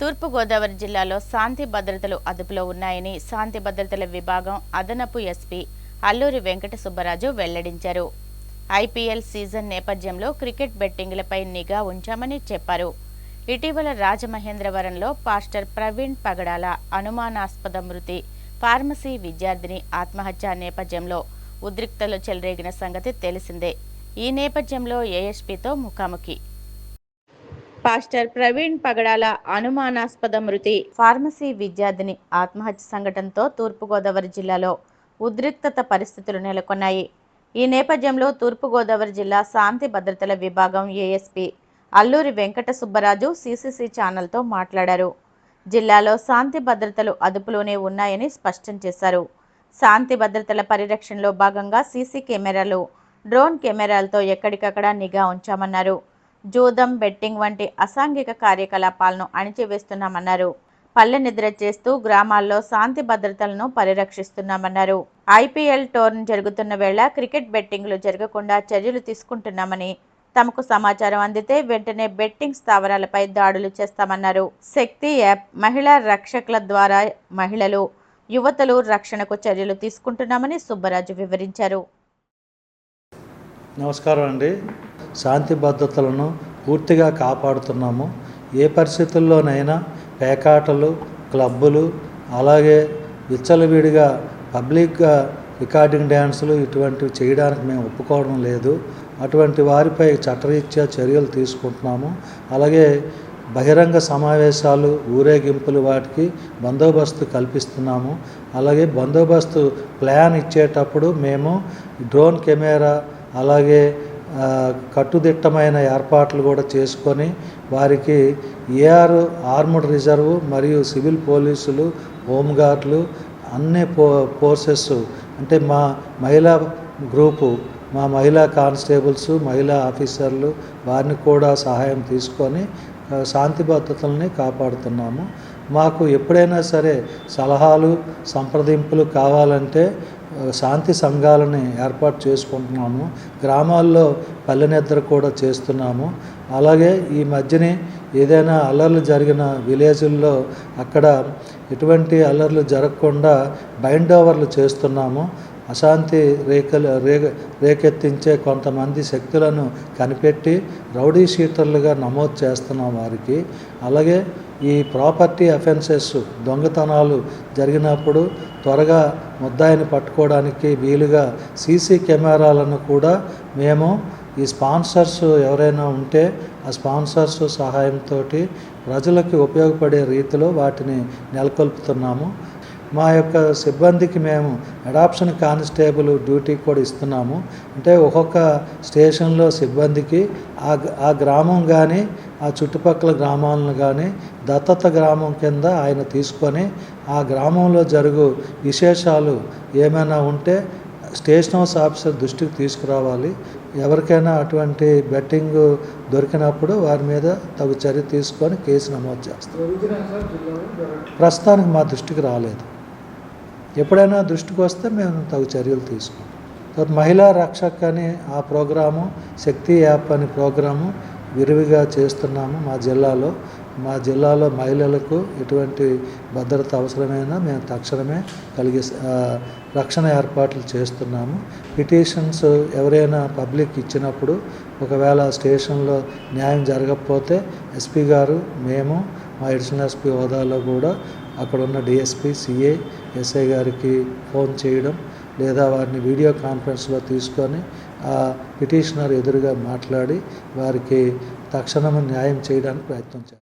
తూర్పుగోదావరి జిల్లాలో శాంతి భద్రతలు అదుపులో ఉన్నాయని శాంతి భద్రతల విభాగం అదనపు ఎస్పీ అల్లూరి వెంకట సుబ్బరాజు వెల్లడించారు. ఐపీఎల్ సీజన్ నేపథ్యంలో క్రికెట్ బెట్టింగ్లపై నిఘా ఉంచామని చెప్పారు. ఇటీవల రాజమహేంద్రవరంలో పాస్టర్ ప్రవీణ్ పగడాల అనుమానాస్పద మృతి ఫార్మసీ విద్యార్థిని ఆత్మహత్య నేపథ్యంలో ఉద్రిక్తలు చెలరేగిన సంగతి తెలిసిందే. ఈ నేపథ్యంలో ఏఎస్పీతో ముఖాముఖి. పాస్టర్ ప్రవీణ్ పగడాల అనుమానాస్పద మృతి. ఫార్మసీ విద్యార్థిని ఆత్మహత్య సంఘటనతో తూర్పుగోదావరి జిల్లాలో ఉద్రిక్తత పరిస్థితులు నెలకొన్నాయి. ఈ నేపథ్యంలో తూర్పుగోదావరి జిల్లా శాంతి భద్రతల విభాగం ఏఎస్పీ అల్లూరి వెంకట సుబ్బరాజు సిసిసి ఛానల్తో మాట్లాడారు. జిల్లాలో శాంతి భద్రతలు అదుపులోనే ఉన్నాయని స్పష్టం చేశారు. శాంతి భద్రతల పరిరక్షణలో భాగంగా సీసీ కెమెరాలు డ్రోన్ కెమెరాలతో ఎక్కడికక్కడ నిఘా ఉంచామన్నారు. జూదం బెట్టింగ్ వంటి అసాంఘిక కార్యకలాపాలను అణిచివేస్తున్నామన్నారు. పల్లె నిద్ర చేస్తూ గ్రామాల్లో శాంతి భద్రతలను పరిరక్షిస్తున్నామన్నారు. ఐపీఎల్ టోర్న్ జరుగుతున్న వేళ క్రికెట్ బెట్టింగ్లు జరగకుండా చర్యలు తీసుకుంటున్నామని తమకు సమాచారం అందితే వెంటనే బెట్టింగ్ స్థావరాలపై దాడులు చేస్తామన్నారు. శక్తి యాప్ మహిళా రక్షకుల ద్వారా మహిళలు యువతలు రక్షణకు చర్యలు తీసుకుంటున్నామని సుబ్బరాజు వివరించారు. నమస్కారం అండి. శాంతి భద్రతలను పూర్తిగా కాపాడుతున్నాము. ఏ పరిస్థితుల్లోనైనా పేకాటలు క్లబ్బులు అలాగే విచ్చలవిడిగా పబ్లిక్గా రికార్డింగ్ డ్యాన్సులు ఇటువంటివి చేయడానికి మేము ఒప్పుకోవడం లేదు. అటువంటి వారిపై చట్టరీత్యా చర్యలు తీసుకుంటున్నాము. అలాగే బహిరంగ సమావేశాలు ఊరేగింపులు వాటికి బందోబస్తు కల్పిస్తున్నాము. అలాగే బందోబస్తు ప్లాన్ ఇచ్చేటప్పుడు మేము డ్రోన్ కెమెరా అలాగే కట్టుదిట్టమైన ఏర్పాట్లు కూడా చేసుకొని వారికి ఏఆర్ ఆర్మడ్ రిజర్వ్ మరియు సివిల్ పోలీసులు హోంగార్డులు అన్ని పో ఫోర్సెస్ అంటే మా మహిళా గ్రూపు మా మహిళా కానిస్టేబుల్స్ మహిళా ఆఫీసర్లు వారిని కూడా సహాయం తీసుకొని శాంతి భద్రతల్ని కాపాడుతున్నాము. మాకు ఎప్పుడైనా సరే సలహాలు సంప్రదింపులు కావాలంటే శాంతి సంఘాలని ఏర్పాటు చేసుకుంటున్నాము. గ్రామాల్లో పల్లె నిద్ర కూడా చేస్తున్నాము. అలాగే ఈ మధ్యనే ఏదైనా అల్లర్లు జరిగిన విలేజుల్లో అక్కడ ఎటువంటి అల్లర్లు జరగకుండా బైండ్ ఓవర్లు చేస్తున్నాము. అశాంతి రేఖలు రే రేకెత్తించే కొంతమంది శక్తులను కనిపెట్టి రౌడీ షీటర్లుగా నమోదు చేస్తున్న వారికి అలాగే ఈ ప్రాపర్టీ అఫెన్సెస్ దొంగతనాలు జరిగినప్పుడు త్వరగా ముద్దాయిని పట్టుకోవడానికి వీలుగా సీసీ కెమెరాలను కూడా మేము ఈ స్పాన్సర్స్ ఎవరైనా ఉంటే ఆ స్పాన్సర్స్ సహాయంతో ప్రజలకు ఉపయోగపడే రీతిలో వాటిని నెలకొల్పుతున్నాము. మా యొక్క సిబ్బందికి మేము అడాప్షన్ కానిస్టేబుల్ డ్యూటీ కూడా ఇస్తున్నాము. అంటే ఒక్కొక్క స్టేషన్లో సిబ్బందికి ఆ ఆ గ్రామం కానీ ఆ చుట్టుపక్కల గ్రామాలను కానీ దత్తత గ్రామం కింద ఆయన తీసుకొని ఆ గ్రామంలో జరుగు విశేషాలు ఏమైనా ఉంటే స్టేషన్ హౌస్ ఆఫీసర్ దృష్టికి తీసుకురావాలి. ఎవరికైనా అటువంటి బెట్టింగ్ దొరికినప్పుడు వారి మీద తగు చర్య తీసుకొని కేసు నమోదు చేస్తాం. ప్రస్తుతానికి మా దృష్టికి రాలేదు. ఎప్పుడైనా దృష్టికి వస్తే మేము తగు చర్యలు తీసుకుంటాం. తర్వాత మహిళా రక్షక్ అని ఆ ప్రోగ్రాము శక్తి యాప్ అని ప్రోగ్రాము విరివిగా చేస్తున్నాము మా జిల్లాలో. మా జిల్లాలో మహిళలకు ఎటువంటి భద్రత అవసరమైనా మేము తక్షణమే కలిగి రక్షణ ఏర్పాట్లు చేస్తున్నాము. పిటిషన్స్ ఎవరైనా పబ్లిక్ ఇచ్చినప్పుడు ఒకవేళ స్టేషన్లో న్యాయం జరగకపోతే ఎస్పీ గారు మేము మా ఎడిషనల్ ఎస్పీ హోదాలో కూడా అక్కడ ఉన్న డిఎస్పీ సిఏ ఎస్ఐ గారికి ఫోన్ చేయడం లేదా వారిని వీడియో కాన్ఫరెన్స్లో తీసుకొని ఆ పిటిషనర్ ఎదురుగా మాట్లాడి వారికి తక్షణం న్యాయం చేయడానికి ప్రయత్నం చేయాలి